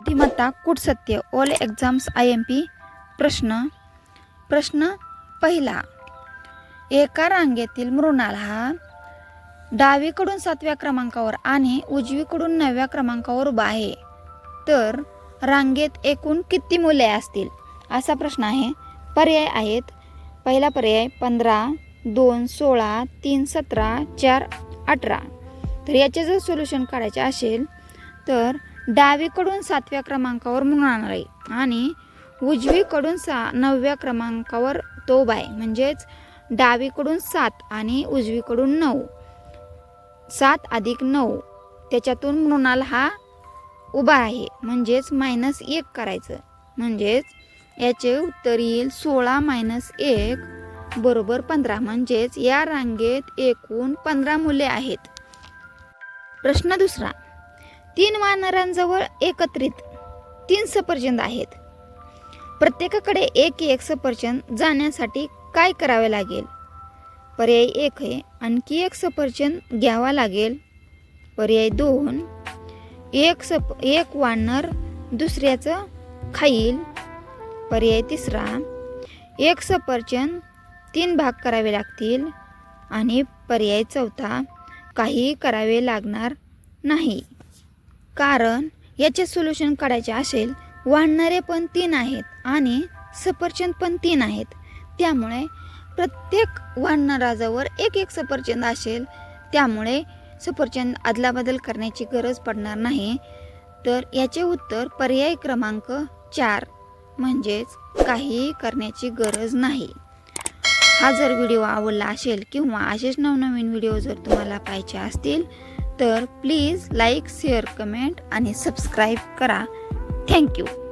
बुद्धिमत्ता कुटसत्य all exams I M P प्रश्न. प्रश्न पहिला. एका रांगेतील मृणाल हा डावीकडून सातव्या क्रमांकावर आणि उजवीकडून नवव्या क्रमांकावर उभा आहे. तर रांगेत एकूण किती मुले असतील? असा प्रश्न आहे. पर्याय आहेत. पहिला पर्याय पंधरा दोन सोळा तीन सतरा चार अठरा. तर याचे जर सोल्युशन काढायचे असेल तर डावीकडून सातव्या क्रमांकावर मृणाल आहे आणि उजवीकडून सा नवव्या क्रमांकावर तो उभा आहे म्हणजेच डावीकडून सात आणि उजवीकडून नऊ. सात अधिक नऊ त्याच्यातून मृणाल हा उभा आहे म्हणजेच मायनस एक करायचं. म्हणजेच याचे उत्तर येईल सोळा मायनस एक बरोबर पंधरा म्हणजेच या रांगेत एकूण पंधरा मुले आहेत. प्रश्न दुसरा तीन वानरांजवळ एकत्रित तीन सफरचंद आहेत. प्रत्येकाकडे एक एक सफरचंद जाण्यासाठी काय करावे लागेल? पर्याय एक आहे आणखी एक सफरचंद घ्यावा लागेल. पर्याय दोन एक सप एक वानर दुसऱ्याचं खाईल. पर्याय तिसरा एक सफरचंद तीन भाग करावे लागतील. आणि पर्याय चौथा काही करावे लागणार नाही. कारण याचे सोल्युशन काढायचे असेल वाढणारे पण तीन आहेत आणि सफरचंद पण तीन आहेत. त्यामुळे प्रत्येक वाढणाराजवळ एक एक सफरचंद असेल त्यामुळे सफरचंद अदलाबदल करण्याची गरज पडणार नाही. तर याचे उत्तर पर्याय क्रमांक चार म्हणजेच काही करण्याची गरज नाही. हा जर व्हिडिओ आवडला असेल किंवा असेच नवनवीन व्हिडिओ जर तुम्हाला पाहिजे असतील तर प्लीज लाईक शेअर कमेंट आणि सबस्क्राईब करा. Thank you.